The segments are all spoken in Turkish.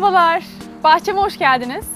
Merhabalar, bahçeme hoş geldiniz.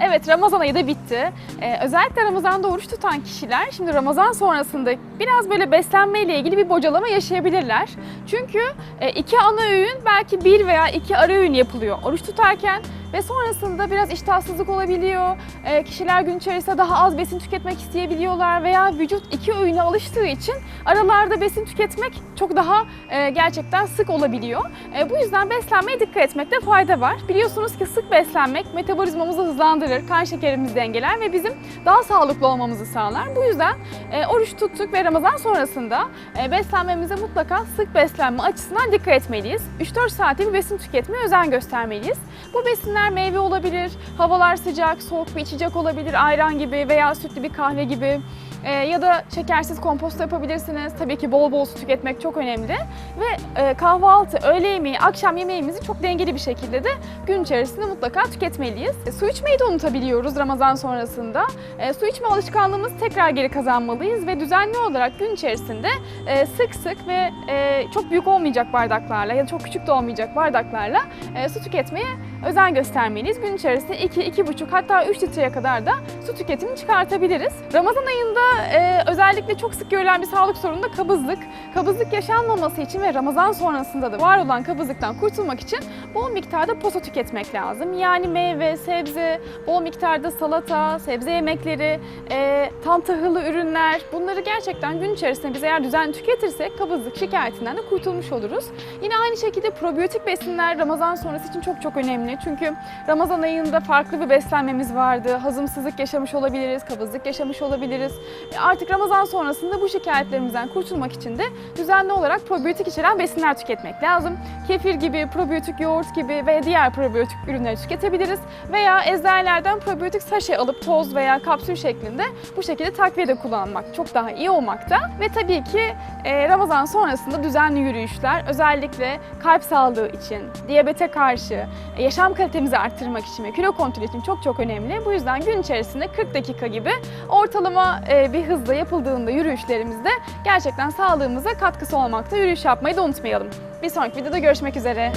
Evet, Ramazan ayı da bitti. Ee, özellikle Ramazan'da oruç tutan kişiler şimdi Ramazan sonrasında biraz böyle beslenme ile ilgili bir bocalama yaşayabilirler. Çünkü e, iki ana öğün belki bir veya iki ara öğün yapılıyor oruç tutarken ve sonrasında biraz iştahsızlık olabiliyor. Ee, kişiler gün içerisinde daha az besin tüketmek isteyebiliyorlar veya vücut iki öğüne alıştığı için aralarda besin tüketmek çok daha e, gerçekten sık olabiliyor. E, bu yüzden beslenmeye dikkat etmekte fayda var. Biliyorsunuz ki sık beslenmek metabolizmamızı hızlandırır, kan şekerimizi dengeler ve bizim daha sağlıklı olmamızı sağlar. Bu yüzden e, oruç tuttuk ve Ramazan sonrasında e, beslenmemize mutlaka sık beslenme açısından dikkat etmeliyiz. 3-4 saate bir besin tüketmeye özen göstermeliyiz. Bu besinler meyve olabilir, havalar sıcak, soğuk bir içecek olabilir, ayran gibi veya sütlü bir kahve gibi. Ee, ya da şekersiz komposto yapabilirsiniz. Tabii ki bol bol su tüketmek çok önemli. Ve e, kahvaltı, öğle yemeği, akşam yemeğimizi çok dengeli bir şekilde de gün içerisinde mutlaka tüketmeliyiz. E, su içmeyi de unutabiliyoruz Ramazan sonrasında. E, su içme alışkanlığımızı tekrar geri kazanmalıyız ve düzenli olarak gün içerisinde e, sık sık ve e, çok büyük olmayacak bardaklarla ya da çok küçük de olmayacak bardaklarla e, su tüketmeye özen göstermeliyiz. Gün içerisinde 2, 2,5 hatta 3 litreye kadar da su tüketimini çıkartabiliriz. Ramazan ayında e, özellikle çok sık görülen bir sağlık sorunu da kabızlık. Kabızlık yaşanmaması için ve Ramazan sonrasında da var olan kabızlıktan kurtulmak için bol miktarda posa tüketmek lazım. Yani meyve, sebze, bol miktarda salata, sebze yemekleri, e, tam tahıllı ürünler bunları gerçekten gün içerisinde biz eğer düzenli tüketirsek kabızlık şikayetinden de kurtulmuş oluruz. Yine aynı şekilde probiyotik besinler Ramazan sonrası için çok çok önemli. Çünkü Ramazan ayında farklı bir beslenmemiz vardı. Hazımsızlık yaşamış olabiliriz, kabızlık yaşamış olabiliriz. E, Artık Ramazan sonrasında bu şikayetlerimizden kurtulmak için de düzenli olarak probiyotik içeren besinler tüketmek lazım. Kefir gibi, probiyotik yoğurt gibi ve diğer probiyotik ürünleri tüketebiliriz. Veya eczanelerden probiyotik saşe alıp toz veya kapsül şeklinde bu şekilde takviye de kullanmak çok daha iyi olmakta. Ve tabii ki e, Ramazan sonrasında düzenli yürüyüşler özellikle kalp sağlığı için, diyabete karşı, e, yaşam kalitemizi arttırmak için ve kilo kontrolü için çok çok önemli. Bu yüzden gün içerisinde 40 dakika gibi ortalama bir hızla yapıldığında yürüyüşlerimizde gerçekten sağlığımıza katkısı olmakta. Yürüyüş yapmayı da unutmayalım. Bir sonraki videoda görüşmek üzere.